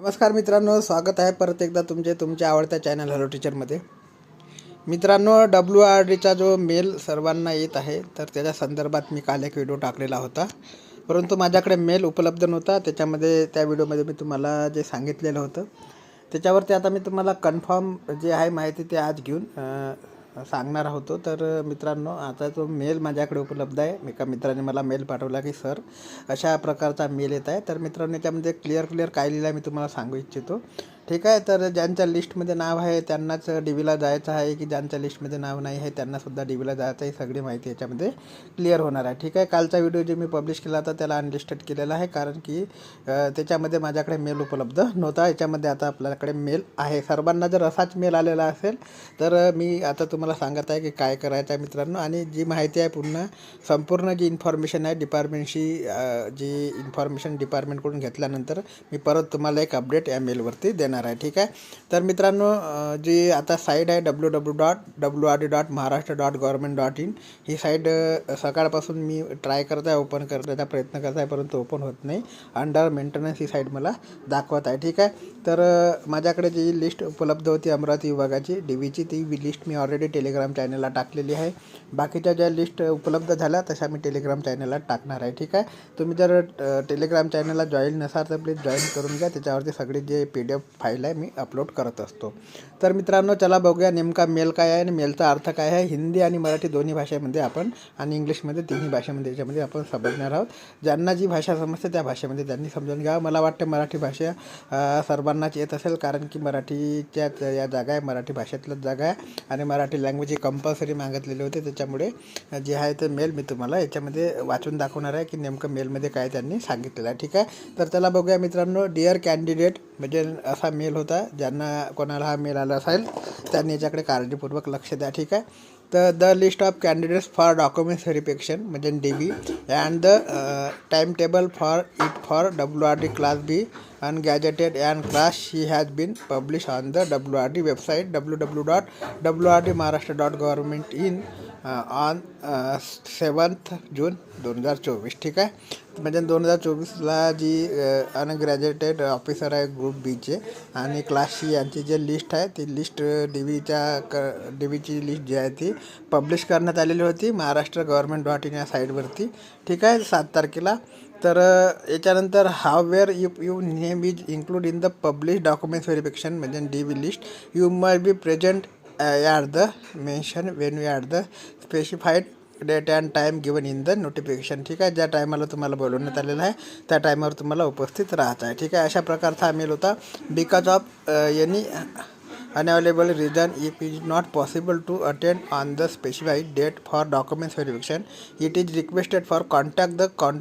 नमस्कार मित्रांनो स्वागत आहे परत एकदा तुमचे तुमच्या आवडत्या चॅनल हॅलो टीचरमध्ये मित्रांनो डब्ल्यू आर डीचा जो मेल सर्वांना येत आहे तर त्याच्या संदर्भात मी काल एक व्हिडिओ टाकलेला होता. परंतु माझ्याकडे मेल उपलब्ध नव्हता त्याच्यामध्ये त्या व्हिडिओमध्ये मी तुम्हाला जे सांगितलेलं होतं त्याच्यावरती आता मी तुम्हाला कन्फर्म जे आहे माहिती ते आज घेऊन सांगणार होतो. तर मित्रांनो आता जो मेल माझ्याकडे उपलब्ध आहे. एका मित्राने मला मेल पाठवला की सर अशा प्रकारचा मेल येत आहे. तर मित्रांनो त्यामध्ये क्लिअर क्लिअर काय लिहिलं आहे मी तुम्हाला सांगू इच्छितो. ठीक आहे तर ज्यांच्या लिस्टमध्ये नाव आहे त्यांनाच डी बीला जायचं आहे की ज्यांच्या लिस्टमध्ये नाव नाही आहे त्यांनासुद्धा डी बीला जायचं आहे. सगळी माहिती याच्यामध्ये क्लिअर होणार आहे. ठीक आहे कालचा व्हिडिओ जे मी पब्लिश केला होता त्याला अनलिस्टेड केलेला आहे कारण की त्याच्यामध्ये माझ्याकडे मेल उपलब्ध नव्हता. याच्यामध्ये आता आपल्याकडे मेल आहे. सर्वांना जर असाच मेल आलेला असेल तर मी आता तुम्हाला सांगत आहे की काय करायचं आहे मित्रांनो. आणि जी माहिती आहे पूर्ण संपूर्ण जी इन्फॉर्मेशन आहे डिपार्टमेंटशी जी इन्फॉर्मेशन डिपार्टमेंटकडून घेतल्यानंतर मी परत तुम्हाला एक अपडेट या मेलवरती देणार आहे ठीक आहे? तर मित्रांनो जी आता साईट आहे W W dot W R D dot Maharashtra dot government dot in he site सकाळपासून मी ट्राय करत आहे ओपन करण्याचा प्रयत्न करत आहे परंतु ओपन होत नाही. अंडर मेंटेनन्स ही साईट मला दाखवत आहे ठीक आहे? तर माझ्याकडे जी लिस्ट उपलब्ध होती अमरावती विभागाची डी व्हीची ती लिस्ट मी ऑलरेडी टेलिग्राम चॅनलला टाकलेली आहे. बाकीच्या ज्या लिस्ट उपलब्ध झाल्या तशा मी टेलिग्राम चॅनलला टाकणार आहे ठीक आहे? तुम्ही जर टेलिग्राम चॅनलला जॉईन नसाल तर प्लीज जॉईन करून घ्या त्याच्यावरती सगळी जे पी डी एफ फाईल आहे मी अपलोड करत असतो. तर मित्रांनो चला बघूया नेमका मेल काय आहे आणि मेलचा अर्थ काय आहे. हिंदी आणि मराठी दोन्ही भाषेमध्ये आपण आणि इंग्लिशमध्ये तिन्ही भाषेमध्ये याच्यामध्ये आपण समजणार आहोत. ज्यांना जी भाषा समजते त्या भाषेमध्ये त्यांनी समजून घ्यावं. मला वाटतं मराठी भाषा सर्वांनाच येत असेल कारण की मराठीच्याच या जागा आहे मराठी भाषेतल्याच जागा आहे आणि मराठी लँग्वेज ही कंपल्सरी मागितलेली होते. त्याच्यामुळे जे आहे ते मेल मी तुम्हाला याच्यामध्ये वाचून दाखवणार आहे की नेमकं मेलमध्ये काय त्यांनी सांगितलेलं आहे. ठीक आहे? तर त्याला बघूया मित्रांनो. डिअर कॅन्डिडेट म्हणजे असा मेल होता ज्यांना कोणाला हा मेल आला असेल त्यांनी याच्याकडे काळजीपूर्वक लक्ष द्या ठीक आहे? तर the list of candidates for documents verification म्हणजे D B and the time table for it for W R D class B ungazetted and class she has been publish on the W R D website W W dot W R D Maharashtra dot government in on seventh June दोन हजार चोवीस ठीक आहे? म्हणजे दोन हजार चोवीसला जी अनग्रॅज्युएटेड officer आहे ग्रुप बीचे आणि क्लास सी यांची जे लिस्ट आहे ती लिस्ट डी व्हीच्या क डी व्हीची लिस्ट जी आहे ती पब्लिश करण्यात आलेली होती महाराष्ट्र गव्हर्मेंट डॉट इन या साईटवरती ठीक आहे सात तारखेला. तर याच्यानंतर how where you you name is include in the publish documents verification म्हणजे D V list you must be present at the mention when you at the specified date and time given in the notification ठीक आहे? ज्या टायमाला तुम्हाला बोलवण्यात आलेलं आहे त्या टायमावर तुम्हाला उपस्थित राहत आहे. ठीक आहे? अशा प्रकारचा मेल होता. Because of any unavailable reason if is not possible to attend on the specified date for documents verification it is requested for contact the con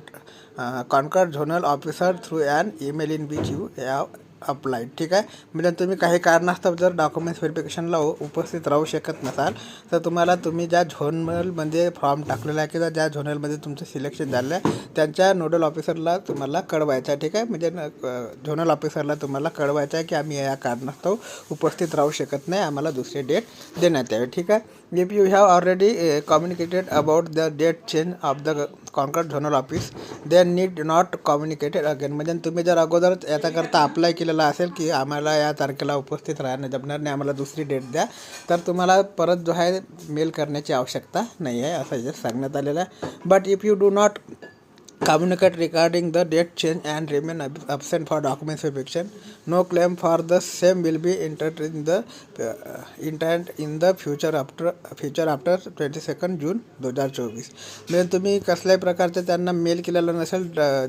concerned zonal officer through and email in which you have applied ठीक आहे? म्हणजे तुम्ही काही कारणास्तव जर documents व्हेरिफिकेशनला उपस्थित राहू शकत नसाल तर तुम्हाला तुम्ही ज्या झोनलमध्ये फॉर्म टाकलेला आहे किंवा ज्या झोनलमध्ये तुमचं सिलेक्शन झालं आहे त्यांच्या नोडल ऑफिसरला तुम्हाला कळवायचं आहे. ठीक आहे? म्हणजे झोनल ऑफिसरला तुम्हाला कळवायचं आहे की आम्ही या कारणास्तव उपस्थित राहू शकत नाही. आम्हाला दुसरी डेट देण्यात यावी. ठीक आहे? If you already already communicated about the date change of the concerned zonal office they need not communicated again म्हणजे तुम्ही जर अगोदरच याच्याकरता अप्लाय केलेला असेल की आम्हाला या तारखेला उपस्थित राहणं जमणार नाही आम्हाला दुसरी डेट द्या तर तुम्हाला परत जो आहे मेल करण्याची आवश्यकता नाही आहे असं जे सांगण्यात आलेलं आहे. But if you do not communicate regarding the date change and remain ab- absent for documents verification no claim for the same will be entered in the uh, entered in the future after future after 22nd जून दोन हजार चोवीस म्हणजे तुम्ही कसल्याही प्रकारचं त्यांना mail केलेलं नसेल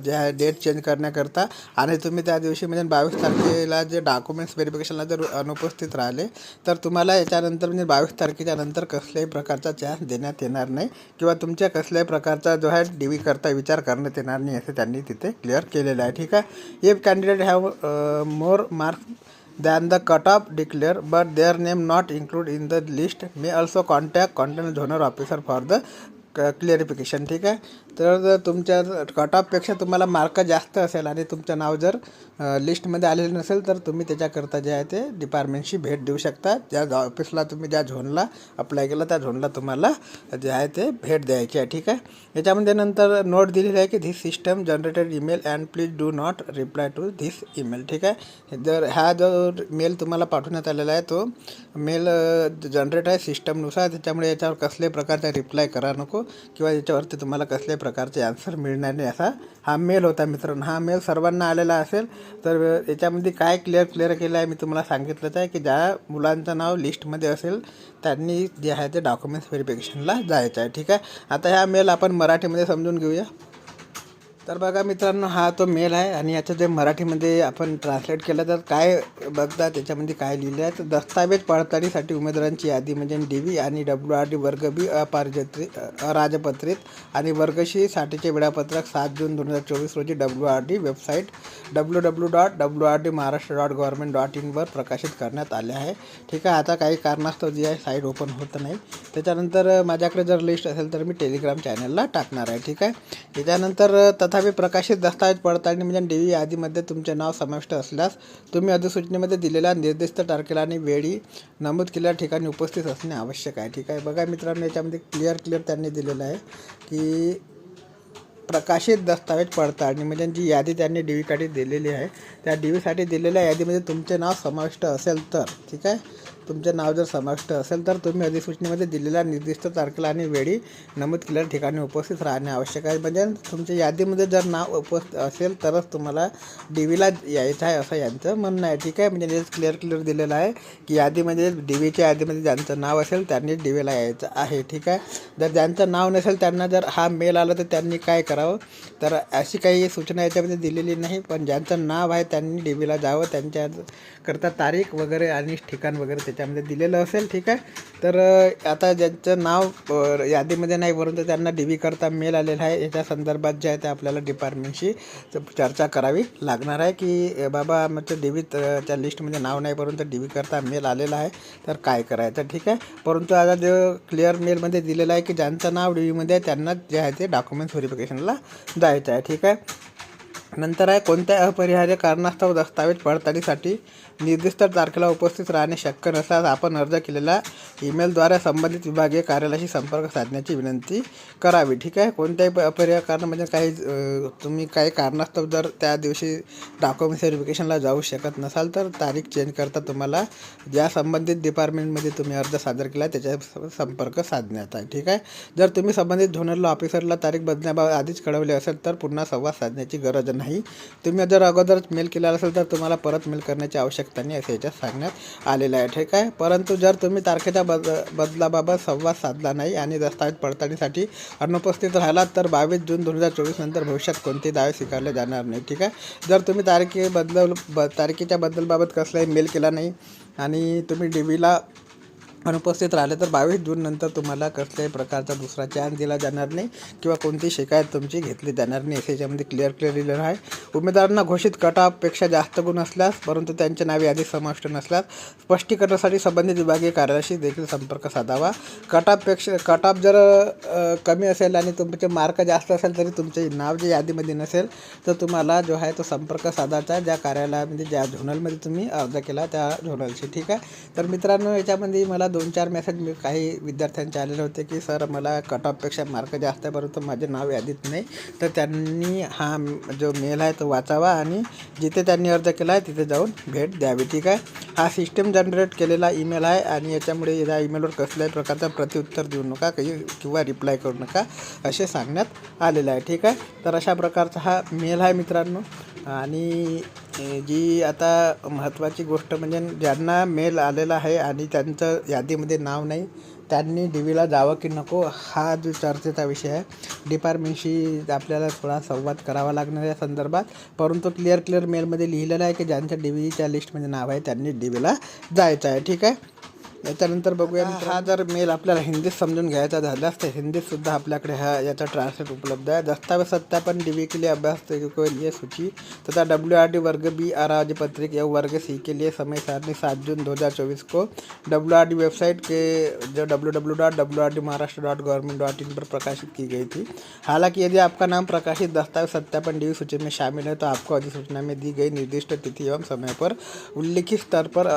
जे आहे डेट चेंज करण्याकरता आणि तुम्ही त्या दिवशी म्हणजे बावीस तारखेला जे डॉक्युमेंट्स व्हेरिफिकेशनला जर अनुपस्थित राहिले तर तुम्हाला याच्यानंतर म्हणजे बावीस तारखेच्या नंतर कसल्याही प्रकारचा चान्स देण्यात येणार नाही. किंवा तुमच्या कसल्याही प्रकारचा जो आहे डी करता विचार करण्यात येणार नाही असं त्यांनी तिथे क्लिअर केलेलं आहे. ठीक आहे? If candidate have more marks than the cut off declare but their name not include in the list may also contact content zonal officer for the clarification ठीक आहे? तर जर तुमच्या कट ऑफपेक्षा तुम्हाला मार्क जास्त असेल आणि तुमचं नाव जर लिस्टमध्ये आलेलं नसेल तर तुम्ही त्याच्याकरता जे आहे ते डिपार्टमेंटशी भेट देऊ शकता. ज्या ऑफिसला तुम्ही ज्या झोनला अप्लाय केलं त्या झोनला तुम्हाला जे आहे ते भेट द्यायची आहे ठीक आहे? याच्यामध्ये नंतर नोट दिलेली आहे की this system generated email and please do not reply to this email ठीक आहे? जर हा जो मेल तुम्हाला पाठवण्यात आलेला आहे तो मेल जनरेट आहे सिस्टमनुसार त्याच्यामुळे याच्यावर कसल्याही प्रकारचा रिप्लाय करा नको किंवा याच्यावरती तुम्हाला कसल्याही प्रकारचे आन्सर मिळणार नाही असा हा मेल होता मित्रांनो. हा मेल सर्वांना आलेला असेल तर याच्यामध्ये काय क्लिअर क्लिअर केलं आहे मी तुम्हाला सांगितलंच आहे की ज्या मुलांचं नाव लिस्टमध्ये असेल त्यांनी जे आहे ते डॉक्युमेंट्स व्हेरिफिकेशनला जायचं आहे. ठीक आहे? आता ह्या मेल आपण मराठीमध्ये समजून घेऊया. तर बघा मित्रांनो हा तो मेल आहे आणि याचं जे मराठीमध्ये आपण ट्रान्सलेट केलं तर काय बघता त्याच्यामध्ये काय लिहिलं आहे? तर दस्तावेज पडताळीसाठी उमेदवारांची यादी म्हणजे डी व्ही आणि डब्ल्यू आर डी वर्ग बी अपारजत्रित अराजपत्रित आणि वर्गशीसाठीचे साठीचे वेळापत्रक सात जून दोन हजार चोवीस रोजी W R D website W W dot W R D Maharashtra dot government dot इनवर प्रकाशित करण्यात आले आहे. ठीक आहे आता काही कारणास्तव जी आहे साईट ओपन होत नाही. त्याच्यानंतर माझ्याकडे जर लिस्ट असेल तर मी टेलिग्राम चॅनलला टाकणार आहे. ठीक आहे? त्याच्यानंतर तथा तथापि प्रकाशित दस्तावेज पडताळणी म्हणजे डी व्ही यादीमध्ये तुमचे नाव समाविष्ट असल्यास तुम्ही अधिसूचनेमध्ये दिलेल्या निर्दिष्ट तारखेला आणि वेळी नमूद केलेल्या ठिकाणी उपस्थित असणे आवश्यक आहे. ठीक आहे. बघा मित्रांनो याच्यामध्ये क्लिअर क्लिअर त्यांनी दिलेलं आहे की प्रकाशित दस्तावेज पडताळणी म्हणजे जी यादी त्यांनी डी व्हीसाठी दिलेली आहे. त्या डी व्हीसाठी दिलेल्या यादीमध्ये तुमचे नाव समाविष्ट असेल तर. ठीक आहे. तुमचे नाव जर समाविष्ट असेल तर तुम्ही अधिसूचनेमध्ये दिलेल्या निर्दिष्ट तारखेला आणि वेळी नमूद केलेल्या ठिकाणी उपस्थित राहणे आवश्यक आहे. म्हणजे तुमच्या यादीमध्ये जर नाव उपस्थित असेल तरच तुम्हाला डी व्हीला यायचं आहे असं यांचं म्हणणं आहे. ठीक आहे? म्हणजे क्लिअर क्लिअर दिलेलं आहे की यादीमध्ये डी व्हीच्या यादीमध्ये ज्यांचं नाव असेल त्यांनी डी व्हीला यायचं आहे. ठीक आहे? जर ज्यांचं नाव नसेल त्यांना जर हा मेल आला तर त्यांनी काय करावं? तर अशी काही सूचना याच्यामध्ये दिलेली नाही. पण ज्यांचं नाव आहे त्यांनी डी व्हीला जावं. त्यांच्या करता तारीख वगैरे आणि ठिकाण वगैरे त्यामध्ये दिलेलं असेल ठीक आहे? तर आता ज्यांचं नाव यादीमध्ये नाही परंतु त्यांना डी व्ही करता मेल आलेला आहे. याच्या संदर्भात जे आहे ते आपल्याला डिपार्टमेंटशी चर्चा करावी लागणार आहे की बाबा आमचं डी व्ही त्या लिस्टमध्ये नाव नाही परंतु डी व्ही करता मेल आलेला आहे. तर काय करायचं ठीक आहे? परंतु आता जो क्लिअर मेलमध्ये दिलेलं आहे की ज्यांचं नाव डी व्हीमध्ये आहे त्यांना जे आहे ते डॉक्युमेंट्स व्हेरिफिकेशनला जायचं आहे ठीक आहे? नंतर आहे कोणत्या अपरिहार्य कारणास्तव दस्तावेज पडताळीसाठी निर्दिष्ट तारखेला उपस्थित राहणे शक्य नसल्यास आपण अर्ज केलेल्या ईमेलद्वारे संबंधित विभागीय कार्यालयाशी संपर्क साधण्याची विनंती करावी. ठीक आहे? कोणत्याही प- अपरिहार्य कारण म्हणजे काही तुम्ही काही कारणास्तव जर त्या दिवशी डॉक्युमेंट्स व्हेरिफिकेशनला जाऊ शकत नसाल तर तारीख चेंज करता तुम्हाला ज्या संबंधित डिपार्टमेंटमध्ये तुम्ही अर्ज सादर केला त्याच्या संपर्क साधण्यात आहे. ठीक आहे? जर तुम्ही संबंधित झोनल ऑफिसरला तारीख बदलण्याबाबत आधीच कळवले असेल तर पुन्हा संवाद साधण्याची गरज नाही. तुम्ही जर अगोदरच मेल केलेला असेल तर तुम्हाला परत मेल करण्याची आवश्यकता नाही असं याच्यात सांगण्यात आलेलं आहे ठीक आहे? परंतु जर तुम्ही तारखेच्या बद बदलाबाबत संवाद साधला नाही आणि दस्तावेज पडताळणीसाठी अनुपस्थित राहिलात तर बावीस जून दोन हजार चोवीस नंतर भविष्यात कोणते दावे स्वीकारले जाणार नाही ठीक आहे? जर तुम्ही तारखे बदल ब तारखेच्या बदलबाबत कसलाही मेल केला नाही आणि तुम्ही डी व्हीला अनुपस्थित राहिले तर बावीस जून नंतर तुम्हाला कसल्याही प्रकारचा दुसरा चान्स दिला जाणार नाही किंवा कोणती शिकायत तुमची घेतली जाणार नाही. असं याच्यामध्ये क्लिअर क्लिअर लिहिलेलं आहे. उमेदवारांना घोषित कटापेक्षा जास्त गुण असल्यास परंतु त्यांचे नावे आधी समाविष्ट नसल्यास स्पष्टीकरणासाठी संबंधित विभागीय कार्यालयाशी देखील संपर्क साधावा. कटापेक्षा कटाप जर कमी असेल आणि तुमचे मार्क जास्त असेल तरी तुमचे नाव जे यादीमध्ये नसेल तर तुम्हाला जो आहे तो संपर्क साधायचा ज्या कार्यालयामध्ये ज्या झोनलमध्ये तुम्ही अर्ज केला त्या झोनलशी ठीक आहे? तर मित्रांनो याच्यामध्ये मला दोन चार मेसेज मी काही विद्यार्थ्यांचे आलेले होते की सर मला कट ऑफपेक्षा मार्क जास्त आहे परंतु माझे नाव यादीत नाही. तर त्यांनी हा जो मेल आहे तो वाचावा आणि जिथे त्यांनी अर्ज केला आहे तिथे जाऊन भेट द्यावी ठीक आहे? हा सिस्टम जनरेट केलेला ईमेल आहे आणि याच्यामुळे या ईमेलवर कसल्याही प्रकारचा प्रत्युत्तर देऊ नका काही किंवा रिप्लाय करू नका असे सांगण्यात आलेलं आहे ठीक आहे? तर अशा प्रकारचा हा मेल आहे मित्रांनो. आणि जी आता महत्त्वाची गोष्ट म्हणजे ज्यांना मेल आलेला आहे आणि त्यांचं यादीमध्ये नाव नाही त्यांनी डी व्हीला जावं की नको हा जो चर्चेचा विषय आहे. डिपार्टमेंटशी आपल्याला थोडा संवाद करावा लागणार या संदर्भात. परंतु क्लिअर क्लिअर मेलमध्ये लिहिलेलं आहे की ज्यांच्या डी व्हीच्या लिस्टमध्ये नाव आहे त्यांनी डी व्हीला जायचं आहे. ठीक आहे? याच्यानंतर बघूया हा जर मेल आपल्याला हिंदीत समजून घ्यायचा झाल्यास तर हिंदीत सुद्धा आपल्याकडे हा याचा ट्रान्सलेट उपलब्ध आहे. दस्तावेज़ सत्यापन डी वी के लिए अभ्यास के लिए सूची तथा डब्ल्यू आर डी वर्ग बी आर पत्रिक एवं वर्ग सी के लिए समय सारणी सात जून दो हज़ार चौबीस को डब्ल्यू आर डी वेबसाइट के जो W W dot W R D Maharashtra dot government dot in पर प्रकाशित की गई थी। हालाँकि यदि आपका नाम प्रकाशित दस्तावेज़ सत्यापन डी सूची में शामिल है तो आपको अधिसूचना में दी गई निर्दिष्ट तिथि एवं समय पर उल्लिखित स्तर पर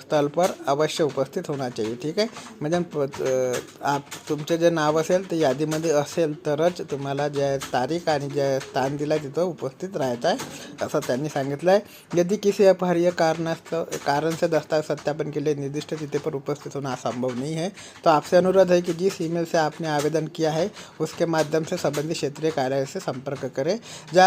स्थल पर अवश्य उपस्थित होना चाहिए ठीक आहे म्हणजे प- आप तुमचे जे नाव असेल ते यादीमध्ये असेल तरच तुम्हाला ज्या तारीख आणि ज्या स्थान दिलं आहे तिथं उपस्थित राहायचं आहे असं त्यांनी सांगितलं आहे यदि किसी अपहार्य कारणास्तव कारण से दस्तावेज सत्यापन के लिए निर्दिष्ट तिथे पर उपस्थित होना संभव नहीं है तो आपसे अनुरोध है कि जिस ईमेल से आपने आवेदन किया है उसके माध्यम से संबंधित क्षेत्रीय कार्यालय से संपर्क करें। ज्या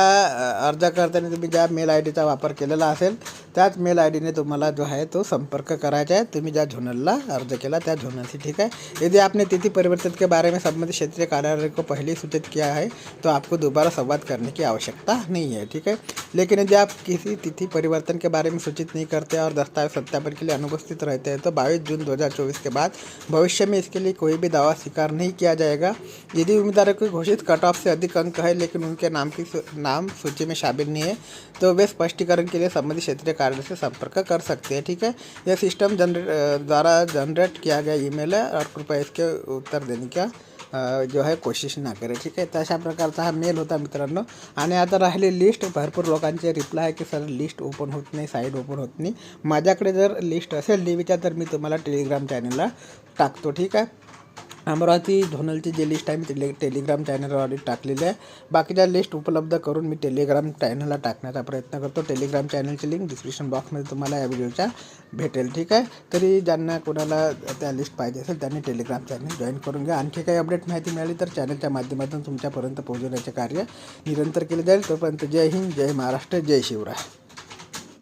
अर्जकर्त्याने अर्ज करताना तुम्ही ज्या मेल आय डीचा वापर केलेला असेल त्याच मेल आय डीने तुम्हाला जो आहे तो संपर्क करायचा आहे. तुम्ही ज्या झोनलला अर्ज़ केला त्या से ठीक है यदि आपने तिथि परिवर्तन के बारे में संबंधित क्षेत्रीय कार्यालय को पहले ही सूचित किया है तो आपको दोबारा संवाद करने की आवश्यकता नहीं है, ठीक है? लेकिन यदि आप किसी तिथि परिवर्तन के बारे में सूचित नहीं करते और दस्तावेज़ सत्यापन के लिए अनुपस्थित रहते हैं तो बाईस जून 2024 के बाद भविष्य में इसके लिए कोई भी दावा स्वीकार नहीं किया जाएगा। यदि उम्मीदवारों की घोषित कट ऑफ़ से अधिक अंक है, लेकिन उनके नाम की नाम सूची में शामिल नहीं है तो वे स्पष्टीकरण के लिए संबंधित क्षेत्रीय कार्यालय से संपर्क कर सकते हैं, ठीक है? यह सिस्टम जनरेट द्वारा जनरेट किया गया ईमेल है और कृपया इसके उत्तर देने का जो आहे कोशिश ना करे ठीक आहे तर अशा प्रकारचा हा मेल होता मित्रांनो। आणि आता राहिली लिस्ट भरपूर लोकांचे रिप्लाय आहे की सर लिस्ट ओपन होत नाही साईड ओपन होत नाही। माझ्याकडे जर लिस्ट असेल डीवीच्या तर मी तुम्हाला टेलिग्राम चॅनलला टाकतो ठीक आहे अमरावती धोनलची जे लिस्ट आहे मी टेले टेलिग्राम चॅनलवर टाकलेली आहे. बाकीच्या लिस्ट उपलब्ध करून मी टेलिग्राम चॅनलला टाकण्याचा प्रयत्न करतो. टेलिग्राम चॅनलची लिंक डिस्क्रिप्शन बॉक्समध्ये तुम्हाला या व्हिडिओच्या भेटेल ठीक आहे? तरी ज्यांना कोणाला त्या लिस्ट पाहिजे असेल त्यांनी टेलिग्राम चॅनल जॉईन करून घ्या. आणखी काही अपडेट माहिती मिळाली तर चॅनलच्या माध्यमातून तुमच्यापर्यंत पोहोचवण्याचे कार्य निरंतर केले जाईल. तोपर्यंत जय हिंद जय महाराष्ट्र जय शिवराय.